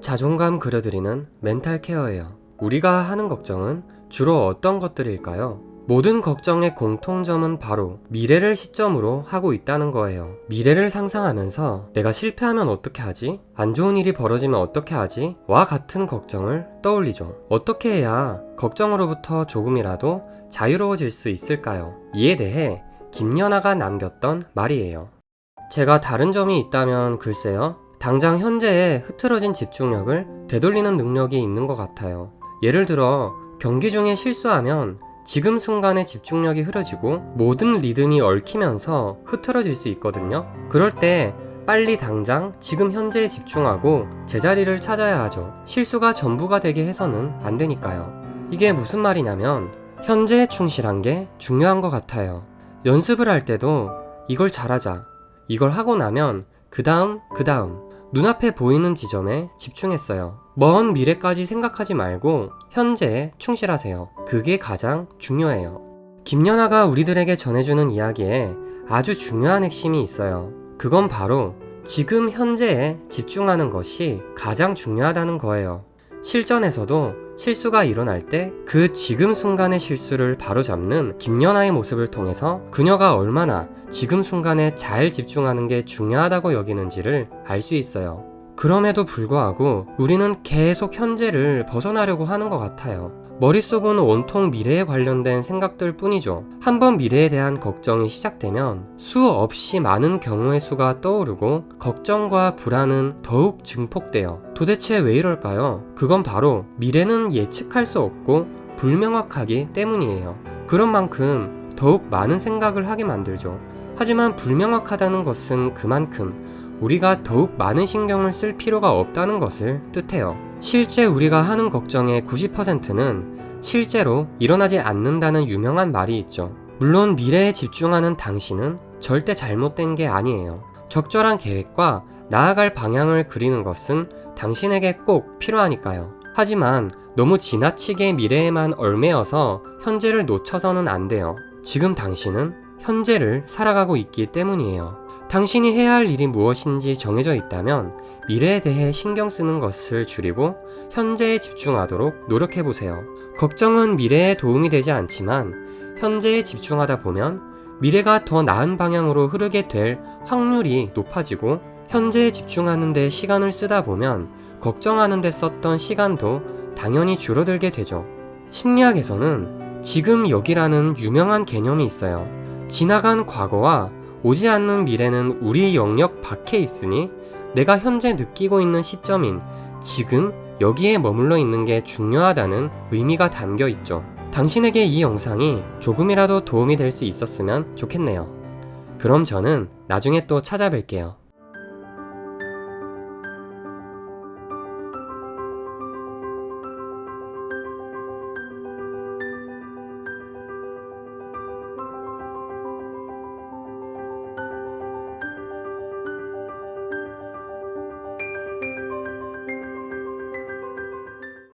자존감 그려드리는 멘탈 케어예요. 우리가 하는 걱정은 주로 어떤 것들일까요? 모든 걱정의 공통점은 바로 미래를 시점으로 하고 있다는 거예요. 미래를 상상하면서 내가 실패하면 어떻게 하지? 안 좋은 일이 벌어지면 어떻게 하지? 와 같은 걱정을 떠올리죠. 어떻게 해야 걱정으로부터 조금이라도 자유로워질 수 있을까요? 이에 대해 김연아가 남겼던 말이에요. 제가 다른 점이 있다면 글쎄요. 당장 현재에 흐트러진 집중력을 되돌리는 능력이 있는 것 같아요. 예를 들어 경기 중에 실수하면 지금 순간의 집중력이 흐려지고 모든 리듬이 얽히면서 흐트러질 수 있거든요. 그럴 때 빨리 당장 지금 현재에 집중하고 제자리를 찾아야 하죠. 실수가 전부가 되게 해서는 안 되니까요. 이게 무슨 말이냐면 현재에 충실한 게 중요한 것 같아요. 연습을 할 때도 이걸 잘하자. 이걸 하고 나면 그 다음, 그 다음. 눈앞에 보이는 지점에 집중했어요. 먼 미래까지 생각하지 말고 현재에 충실하세요. 그게 가장 중요해요. 김연아가 우리들에게 전해주는 이야기에 아주 중요한 핵심이 있어요. 그건 바로 지금 현재에 집중하는 것이 가장 중요하다는 거예요. 실전에서도 실수가 일어날 때 그 지금 순간의 실수를 바로잡는 김연아의 모습을 통해서 그녀가 얼마나 지금 순간에 잘 집중하는 게 중요하다고 여기는지를 알 수 있어요. 그럼에도 불구하고 우리는 계속 현재를 벗어나려고 하는 것 같아요. 머릿속은 온통 미래에 관련된 생각들 뿐이죠. 한번 미래에 대한 걱정이 시작되면 수없이 많은 경우의 수가 떠오르고 걱정과 불안은 더욱 증폭돼요. 도대체 왜 이럴까요? 그건 바로 미래는 예측할 수 없고 불명확하기 때문이에요. 그런 만큼 더욱 많은 생각을 하게 만들죠. 하지만 불명확하다는 것은 그만큼 우리가 더욱 많은 신경을 쓸 필요가 없다는 것을 뜻해요. 실제 우리가 하는 걱정의 90%는 실제로 일어나지 않는다는 유명한 말이 있죠. 물론 미래에 집중하는 당신은 절대 잘못된 게 아니에요. 적절한 계획과 나아갈 방향을 그리는 것은 당신에게 꼭 필요하니까요. 하지만 너무 지나치게 미래에만 얽매여서 현재를 놓쳐서는 안 돼요. 지금 당신은 현재를 살아가고 있기 때문이에요. 당신이 해야 할 일이 무엇인지 정해져 있다면 미래에 대해 신경 쓰는 것을 줄이고 현재에 집중하도록 노력해 보세요. 걱정은 미래에 도움이 되지 않지만 현재에 집중하다 보면 미래가 더 나은 방향으로 흐르게 될 확률이 높아지고 현재에 집중하는 데 시간을 쓰다 보면 걱정하는 데 썼던 시간도 당연히 줄어들게 되죠. 심리학에서는 지금 여기라는 유명한 개념이 있어요. 지나간 과거와 오지 않는 미래는 우리 영역 밖에 있으니 내가 현재 느끼고 있는 시점인 지금 여기에 머물러 있는 게 중요하다는 의미가 담겨 있죠. 당신에게 이 영상이 조금이라도 도움이 될 수 있었으면 좋겠네요. 그럼 저는 나중에 또 찾아뵐게요.